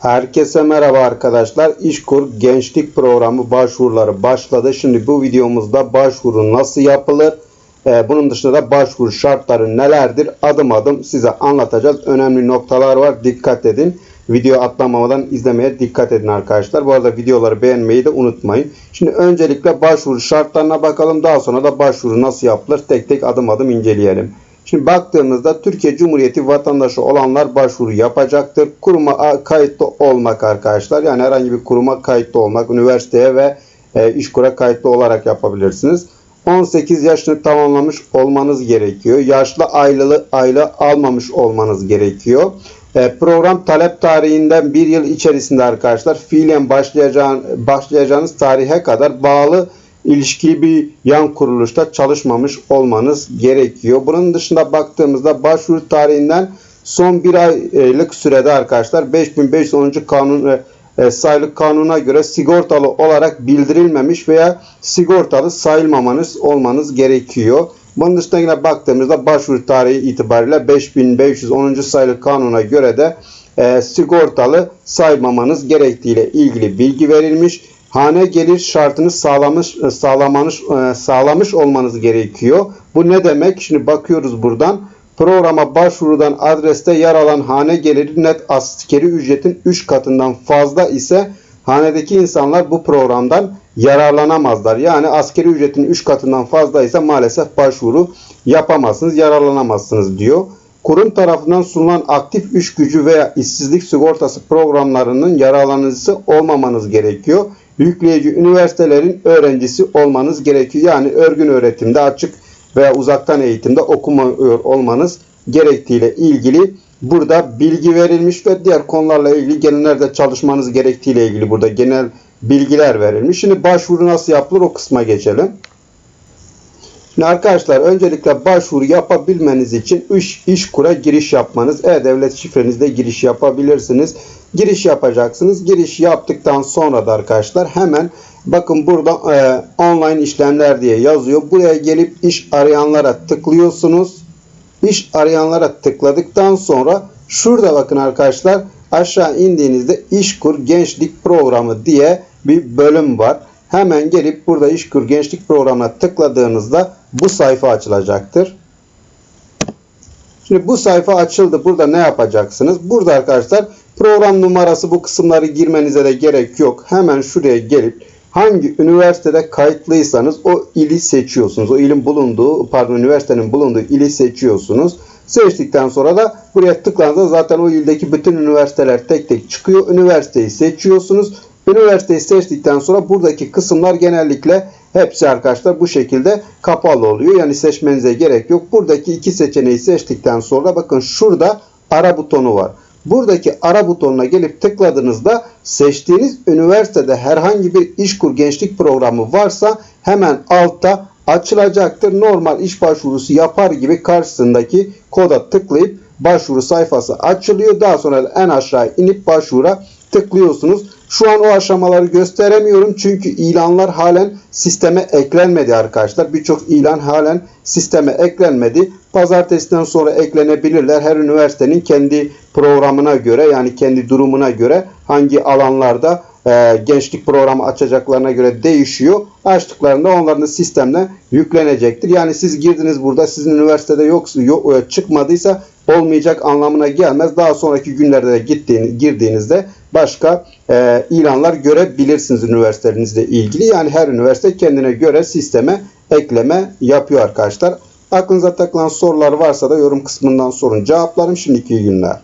Herkese merhaba arkadaşlar. İşkur Gençlik Programı başvuruları başladı. Şimdi bu videomuzda başvuru nasıl yapılır? Ee, bunun dışında da başvuru şartları nelerdir? Adım adım size anlatacağız. Önemli noktalar var. Dikkat edin. Video atlamamadan izlemeye dikkat edin arkadaşlar. Bu arada videoları beğenmeyi de unutmayın. Şimdi öncelikle başvuru şartlarına bakalım. Daha sonra da başvuru nasıl yapılır? Tek tek adım adım inceleyelim. Şimdi baktığımızda Türkiye Cumhuriyeti vatandaşı olanlar başvuru yapacaktır. Kuruma kayıtlı olmak arkadaşlar. Yani herhangi bir kuruma kayıtlı olmak, üniversiteye ve e, işkura kayıtlı olarak yapabilirsiniz. 18 yaşını tamamlamış olmanız gerekiyor. Yaşlı aylığı aylı almamış olmanız gerekiyor. E, program talep tarihinden bir yıl içerisinde arkadaşlar fiilen başlayacağın, başlayacağınız tarihe kadar bağlı ilişkili bir yan kuruluşta çalışmamış olmanız gerekiyor. Bunun dışında baktığımızda başvuru tarihinden son bir aylık sürede arkadaşlar 5510. kanun e, sayılı kanuna göre sigortalı olarak bildirilmemiş veya sigortalı sayılmamanız olmanız gerekiyor. Bunun dışında yine baktığımızda başvuru tarihi itibariyle 5510. sayılı kanuna göre de e, sigortalı saymamanız gerektiğiyle ilgili bilgi verilmiş hane gelir şartını sağlamış sağlamanız sağlamış olmanız gerekiyor. Bu ne demek? Şimdi bakıyoruz buradan. Programa başvurudan adreste yer alan hane geliri net askeri ücretin 3 katından fazla ise hanedeki insanlar bu programdan yararlanamazlar. Yani askeri ücretin 3 katından fazla ise maalesef başvuru yapamazsınız, yararlanamazsınız diyor. Kurum tarafından sunulan aktif iş gücü veya işsizlik sigortası programlarının yararlanıcısı olmamanız gerekiyor yükleyici üniversitelerin öğrencisi olmanız gerekiyor. Yani örgün öğretimde açık veya uzaktan eğitimde okumuyor olmanız gerektiğiyle ilgili burada bilgi verilmiş ve diğer konularla ilgili genellerde çalışmanız gerektiğiyle ilgili burada genel bilgiler verilmiş. Şimdi başvuru nasıl yapılır o kısma geçelim. Şimdi arkadaşlar öncelikle başvuru yapabilmeniz için iş, iş kura giriş yapmanız. E-Devlet şifrenizde giriş yapabilirsiniz. Giriş yapacaksınız. Giriş yaptıktan sonra da arkadaşlar hemen bakın burada e, online işlemler diye yazıyor. Buraya gelip iş arayanlara tıklıyorsunuz. İş arayanlara tıkladıktan sonra şurada bakın arkadaşlar aşağı indiğinizde İşkur Gençlik Programı diye bir bölüm var. Hemen gelip burada İşkur Gençlik Programı'na tıkladığınızda bu sayfa açılacaktır. Şimdi bu sayfa açıldı. Burada ne yapacaksınız? Burada arkadaşlar program numarası bu kısımları girmenize de gerek yok. Hemen şuraya gelip hangi üniversitede kayıtlıysanız o ili seçiyorsunuz. O ilin bulunduğu, pardon üniversitenin bulunduğu ili seçiyorsunuz. Seçtikten sonra da buraya tıklandığınızda zaten o ildeki bütün üniversiteler tek tek çıkıyor. Üniversiteyi seçiyorsunuz. Üniversiteyi seçtikten sonra buradaki kısımlar genellikle hepsi arkadaşlar bu şekilde kapalı oluyor. Yani seçmenize gerek yok. Buradaki iki seçeneği seçtikten sonra bakın şurada ara butonu var. Buradaki ara butonuna gelip tıkladığınızda seçtiğiniz üniversitede herhangi bir işkur gençlik programı varsa hemen altta açılacaktır. Normal iş başvurusu yapar gibi karşısındaki koda tıklayıp başvuru sayfası açılıyor. Daha sonra en aşağı inip başvura tıklıyorsunuz. Şu an o aşamaları gösteremiyorum çünkü ilanlar halen sisteme eklenmedi arkadaşlar. Birçok ilan halen sisteme eklenmedi. Pazartesiden sonra eklenebilirler. Her üniversitenin kendi programına göre yani kendi durumuna göre hangi alanlarda e, gençlik programı açacaklarına göre değişiyor. Açtıklarında onların da sistemle yüklenecektir. Yani siz girdiniz burada sizin üniversitede yok, yok e, çıkmadıysa olmayacak anlamına gelmez. Daha sonraki günlerde de gittiğiniz, girdiğinizde başka e, ilanlar görebilirsiniz üniversitelerinizle ilgili. Yani her üniversite kendine göre sisteme ekleme yapıyor arkadaşlar. Aklınıza takılan sorular varsa da yorum kısmından sorun. Cevaplarım şimdiki günler.